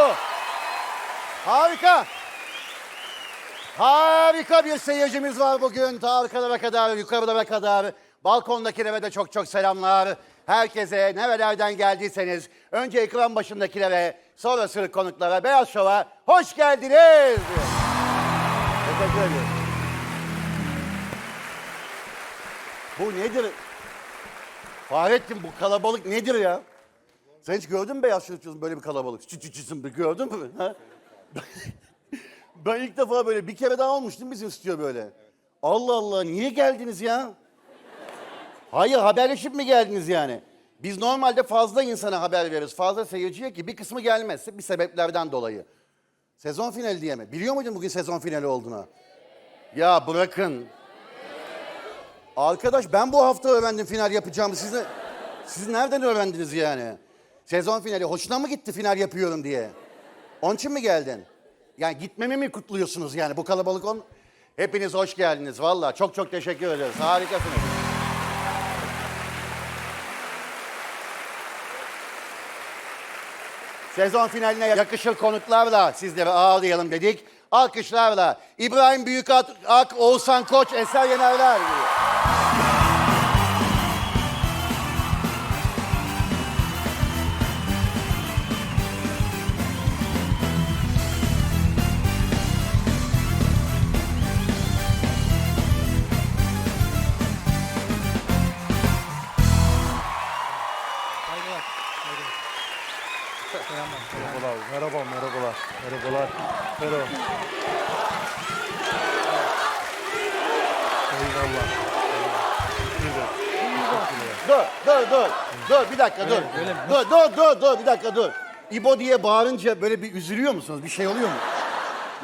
Bu. Harika. Harika bir seyircimiz var bugün. Ta arkalara kadar, yukarılara kadar. Balkondakilere de çok çok selamlar. Herkese nerelerden geldiyseniz önce ekran başındakilere, sonra sırık konuklara, Beyaz Şov'a hoş geldiniz. Teşekkür ediyorum. Bu nedir? Fahrettin bu kalabalık nedir ya? Sen hiç gördün mü Beyaz Şov'un böyle bir kalabalık? Bir gördün mü? Ha? Ben ilk defa böyle bir kere daha olmuştum bizim stüdyo böyle. Allah Allah niye geldiniz ya? Hayır haberleşip mi geldiniz yani? Biz normalde fazla insana haber veririz, fazla seyirciye ki bir kısmı gelmezse bir sebeplerden dolayı. Sezon finali diye mi? Biliyor muydun bugün sezon finali olduğunu? Ya bırakın. Arkadaş ben bu hafta öğrendim final yapacağımı. Siz, ne- siz nereden öğrendiniz yani? Sezon finali hoşuna mı gitti final yapıyorum diye? Onun için mi geldin? Yani gitmemi mi kutluyorsunuz yani bu kalabalık on? Hepiniz hoş geldiniz valla. Çok çok teşekkür ederiz. Harikasınız. Sezon finaline yakışır konuklarla sizlere ağırlayalım dedik. Alkışlarla İbrahim Büyükak, Ak, Oğuzhan Koç, Eser Yenerler geliyor. Merhabalar, merhaba, merhabalar, merhabalar, merhaba. Eyvallah. Dur, dur, dur. Dur bir dakika dur. Dur, dur, dur, dur bir dakika dur. İbo diye bağırınca böyle bir üzülüyor musunuz? Bir şey oluyor mu?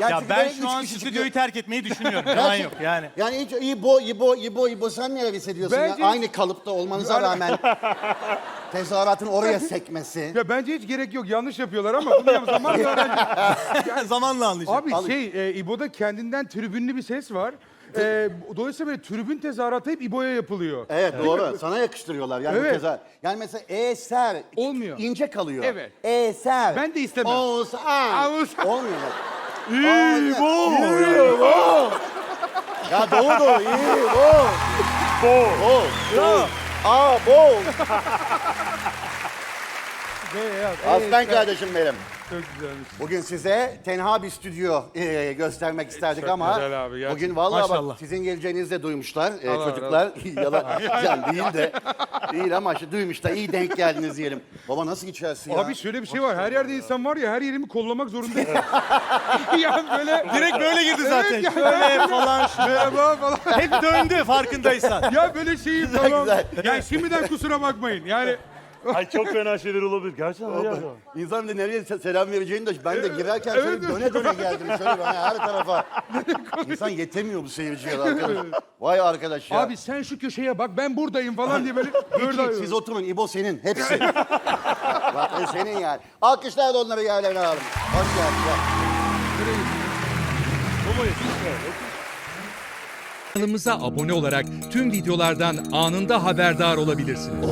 Yani Ya çünkü ben şu an kişi stüdyoyu çıkıyor. terk etmeyi düşünüyorum. Yalan yok yani. Yani hiç İbo, İbo, İbo, İbo sen neler hissediyorsun Bence- ya? Aynı kalıpta olmanıza rağmen tezahüratın oraya sekmesi. Ya bence hiç gerek yok. Yanlış yapıyorlar ama bunu yap- zamanla öğreneceğiz. Zamanla anlayacağım. Abi şey, e, İbo'da kendinden tribünlü bir ses var. E, dolayısıyla böyle tribün tezahüratı hep İbo'ya yapılıyor. Evet doğru. Sana yakıştırıyorlar. Yani Evet. keza. Yani mesela eser Olmuyor. ince kalıyor. Evet. Eser. Ben de istemem. Oğuzhan. Oğuzhan. Olmuyor 일본 일본 야 너도 일본 뭐아뭐 Beyaz, Aslan evet, kardeşim benim. Çok güzelmiş. Bugün size tenha bir stüdyo e, göstermek isterdik Çok ama güzel abi, gerçekten. bugün vallahi bak Maşallah. sizin geleceğinizi de duymuşlar e, Allah çocuklar. Yalan yani değil de değil ama işte duymuşlar. İyi denk geldiniz diyelim. Baba nasıl içersin ya? Abi şöyle bir şey var. Her yerde insan var ya her yerimi kollamak zorundayım. yani böyle Direkt böyle girdi zaten. Evet ya. Şöyle falan. şöyle. merhaba falan. Hep döndü farkındaysan. Ya böyle şeyi tamam. güzel. Yani şimdiden kusura bakmayın. Yani Ay çok fena şeyler olabilir. Gerçekten ya. İnsan da nereye se- selam vereceğini de ben de girerken Evet, şöyle döne döne geldim. Şöyle bana her tarafa. İnsan yetemiyor bu seyirciye arkadaş. Vay arkadaş ya. abi sen şu köşeye bak ben buradayım falan diye böyle hiç, siz oturun İbo senin hepsi. Bak e, senin yani. Alkışlarla onları yerlerine alalım. Hoş geldin. Kanalımıza abone olarak tüm videolardan anında haberdar olabilirsiniz.